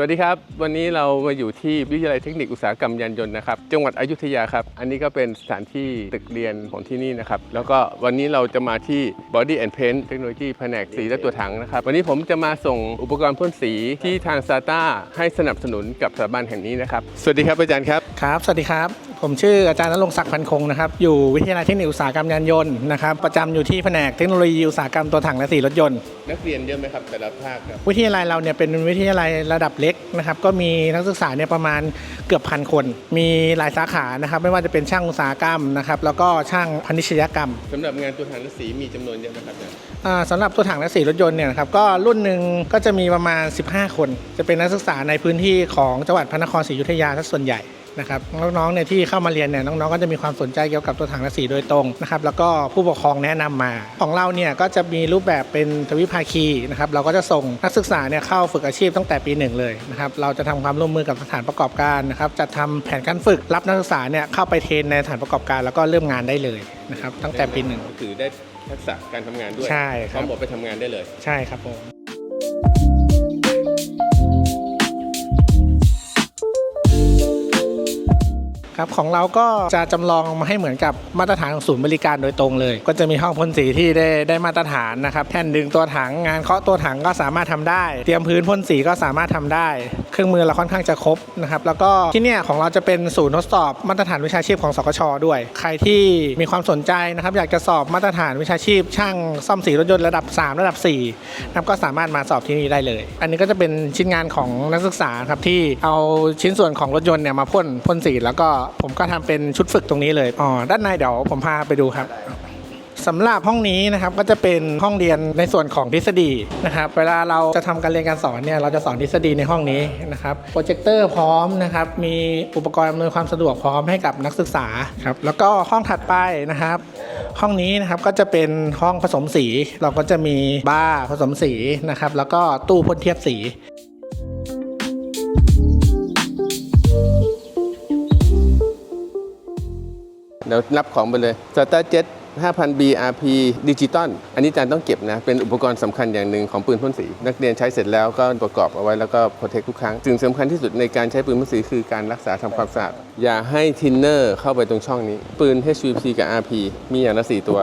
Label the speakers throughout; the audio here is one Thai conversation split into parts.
Speaker 1: วัสดีครับ วันนี้เรามาอยู่ที่วิทยาลัยเทคนิคอุตสาหกรรมยานยนต์นะครับจังหวัดอยุธยาครับ อันนี้ก็เป็นสถานที่ตึกเรียนของที่นี่นะครับ แล้วก็วันนี้เราจะมาที่ Body and Paint เทคโนโลยีแผนกสีและตัวถังนะครับ วันนี้ผมจะมาส่งอุปกรณ์พ่นสีที่ทางซาต้าให้สนับสนุนกับสถาบันแห่งนี้นะครับ สวัสดีครับอาจารย์ครับ
Speaker 2: ครับ สวัสดีครับ ผมชื่ออาจารย์นรงค์ศักดิ์พันคงนะครับ อยู่วิทยาลัยเทคนิคอุตสาหกรรมยานยนต์นะครับ ประจำอยู่ที่แผนกเทคโนโลยีอุตสาหกรรมตัวถังและสีรถยนต์
Speaker 1: นักเรียนเยอะไหมครับแต่ละภาคครับ
Speaker 2: วิทยาลัยเราเนี่ยเป็นวิทยาลัยระดับเล็กนะครับ ก็มีนักศึกษาเนี่ยประมาณเกือบพันคน มีหลายสาขานะครับ ไม่ว่าจะเป็นช่างอุตสาหกรรมนะครับ แล้วก็ช่างพาณิชยกรรม
Speaker 1: สำหรับงานตัวถังและสีมีจำนวนเยอะไหมครับอาจารย์
Speaker 2: อ่าสำหรับตัวถังและสีรถยนต์เนี่ยนะครับ ก็รุ่นหนึ่งก็จะมีประมาณ 15 คน จะเป็นนักศึกษาในพื้นที่ของจังหวัดพระนครศรีอยุธยาซะส่วนใหญ่ นะครับน้องๆเนี่ยที่เข้ามาเรียนเนี่ยน้องๆก็จะมีความสนใจเกี่ยวกับตัวถังและสีโดยตรงนะครับแล้วก็ผู้ปกครองแนะนำมาของเราเนี่ยก็จะมีรูปแบบเป็นทวิภาคีนะครับเราก็จะส่งนักศึกษาเนี่ยเข้าฝึกอาชีพตั้งแต่ปีหนึ่งเลยนะครับเราจะทำความร่วมมือกับสถานประกอบการนะครับจัดทำแผนการฝึกรับนักศึกษาเนี่ยเข้าไปเทรนในสถานประกอบการแล้วก็เริ่มงานได้เลยนะครับตั้งแต่ปีหนึ่ง
Speaker 1: ก็คือได้ทักษะการทำงานด้วย
Speaker 2: ใช่ค
Speaker 1: พ
Speaker 2: รับ
Speaker 1: ร้อมบอกไปทำงานได้เลย
Speaker 2: ใช่ครับผม ครับของเราก็จะจำลองมาให้เหมือนกับมาตรฐานของศูนย์บริการโดยตรงเลย ก็จะมีห้องพ่นสีที่ได้ได้มาตรฐานนะครับแท่นดึงตัวถังงานเคาะตัวถังก็สามารถทำได้ เตรียมพื้นพ่นสีก็สามารถทำได้ รื่องมือเราค่อนข้างจะครบนะครับแล้วก็ที่เนี่ยของเราจะเป็นศูนย์ทดสอบมาตรฐานวิชาชีพของสกชด้วย ใครที่มีความสนใจนะครับอยากจะสอบมาตรฐานวิชาชีพ ช่างซ่อมสีรถยนต์ระดับ 3 ระดับ4นะครับก็สามารถมาสอบที่นี่ได้เลย อันนี้ก็จะเป็นชิ้นงานของนักศึกษาครับที่เอาชิ้นส่วนของรถยนต์เนี่ยมาพ่นพ่นสีแล้วก็ผมก็ทำเป็นชุดฝึกตรงนี้เลยอ๋อด้านในเดี๋ยวผมพาไปดูครับ สำหรับห้องนี้นะครับก็จะเป็นห้องเรียนในส่วนของทฤษฎีนะครับเวลาเราจะทำการเรียนการสอนเนี่ยเราจะสอนทฤษฎีในห้องนี้นะครับโปรเจคเตอร์พร้อมนะครับมีอุปกรณ์อำนวยความสะดวกพร้อมให้กับนักศึกษาครับแล้วก็ห้องถัดไปนะครับ ห้องนี้นะครับก็จะเป็นห้องผสมสี เราก็จะมีบาร์ผสมสีนะครับแล้วก็ตู้พ่นเทียบสี
Speaker 1: เดี๋ยวนับของไปเลย Starter Jet 5,000 BRP ดิจิตอลอันนี้อาจารย์ต้องเก็บนะ เป็นอุปกรณ์สำคัญอย่างหนึ่งของปืนพ่นสี นักเรียนใช้เสร็จแล้วก็ประกอบเอาไว้แล้วก็โปรเทคทุกครั้งสิ่งสำคัญที่สุดในการใช้ปืนพ่นสีคือการรักษาทำความสะอาดอย่าให้ทินเนอร์เข้าไปตรงช่องนี้ ปืน HVP กับ RP มีอย่างละ4ตัว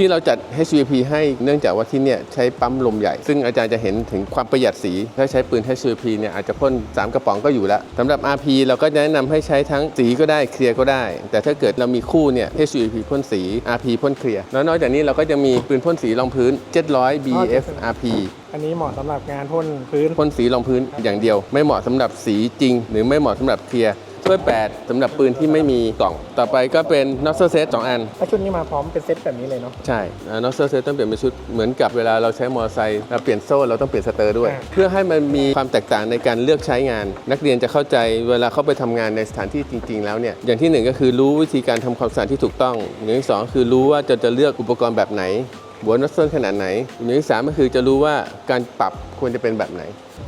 Speaker 1: ที่เราจัด HVP ให้เนื่องจากว่าที่เนี่ยใช้ปั๊มลมใหญ่ ซึ่งอาจารย์จะเห็นถึงความประหยัดสี ถ้าใช้ปืน HVP เนี่ยอาจจะพ่น 3 กระป๋องก็อยู่แล้วสำหรับ RP เราก็แนะนำให้ใช้ทั้งสีก็ได้เคลียร์ก็ได้ แต่ถ้าเกิดเรามีคู่เนี่ย HVP พ่นสี RP พ่นเคลียร์แล้วนอกจากนี้เราก็จะมีปืนพ่นสีรองพื้น 700 BF RP
Speaker 2: อันนี้เหมาะสำหรับงานพ่นพื้น
Speaker 1: พ่นสีรองพื้นอย่างเดียว ไม่เหมาะสำหรับสีจริง หรือไม่เหมาะสำหรับเคลียร์ ถ้วย8สำหรับปืนที่ไม่มีกล่อง ต่อไปก็เป็น nozzle set สองอัน
Speaker 2: ถ้าชุดนี้มาพร้อมเป็นเซตแบบนี้เลยเนาะ
Speaker 1: ใช่นอสเซอร์เซตต้องเปลี่ยนเป็นชุดเหมือนกับเวลาเราใช้มอเตอร์ไซค์เราเปลี่ยนโซ่เราต้องเปลี่ยนสเตอร์ด้วย
Speaker 2: อ่า
Speaker 1: เพื่อให้มันมีความแตกต่างในการเลือกใช้งาน นักเรียนจะเข้าใจเวลาเขาไปทำงานในสถานที่จริง ๆ แล้วเนี่ยอย่างที่หนึ่งก็คือรู้วิธีการทำความสะอาดที่ถูกต้อง อย่างที่สองคือรู้ว่าจะจะเลือกอุปกรณ์แบบไหนหัวนอสเซลขนาดไหนอย่างที่สามก็คือจะรู้ว่าการปรับควรจะเป็นแบบไหน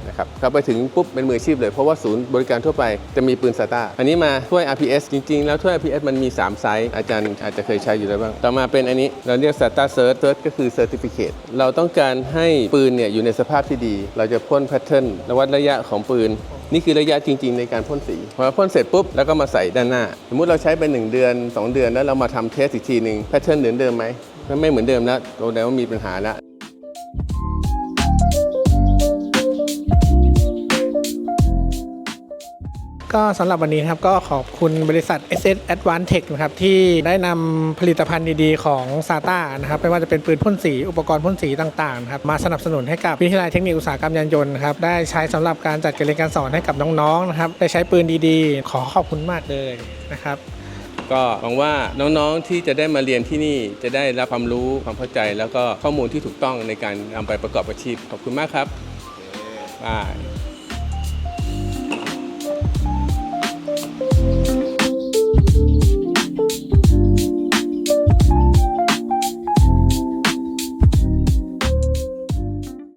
Speaker 1: นะครับเข้าไปถึงปุ๊บเป็นมืออาชีพเลยเพราะว่าศูนย์บริการทั่วไปจะมีปืนซาต้าอันนี้มาถ้วย RPS จริง ๆ แล้วถ้วย RPS มันมี 3 ไซส์อาจารย์อาจจะเคยใช้อยู่แล้วบ้าง ต่อมาเป็นอันนี้เราเรียก SATA Cert Cert ก็คือ Certificate เราต้องการให้ปืนเนี่ยอยู่ในสภาพที่ดี เราจะพ่นแพทเทิร์นวัดระยะของปืน นี่คือระยะจริง ๆ ในการพ่นสีพอพ่นเสร็จปุ๊บแล้วก็มาใส่ด้านหน้า สมมุติเราใช้ไป1เดือน 2 เดือนแล้วเรามาทำเทสอีกทีหนึ่งแพทเทิร์นเหมือนเดิมไหมถ้าไม่เหมือนเดิมแล้วแสดงว่ามีปัญหาแล้ว
Speaker 2: ก็สำหรับวันนี้นะครับก็ขอบคุณบริษัท SS Advanced Tech นะครับที่ได้นำผลิตภัณฑ์ดีๆ ของ SATA นะครับไม่ว่าจะเป็นปืนพ่นสี อุปกรณ์พ่นสีต่างๆนะครับมาสนับสนุนให้กับวิทยาลัยเทคนิคอุตสาหกรรมยานยนต์นะครับได้ใช้สำหรับการจัดการเรียนการสอนให้กับน้องๆนะครับได้ใช้ปืนดีๆ ขอขอบคุณมากเลยนะครับ
Speaker 1: ก็หวังว่าน้องๆที่จะได้มาเรียนที่นี่จะได้รับความรู้ความเข้าใจ แล้วก็ข้อมูลที่ถูกต้องในการนำไปประกอบอาชีพขอบคุณมากครับบาย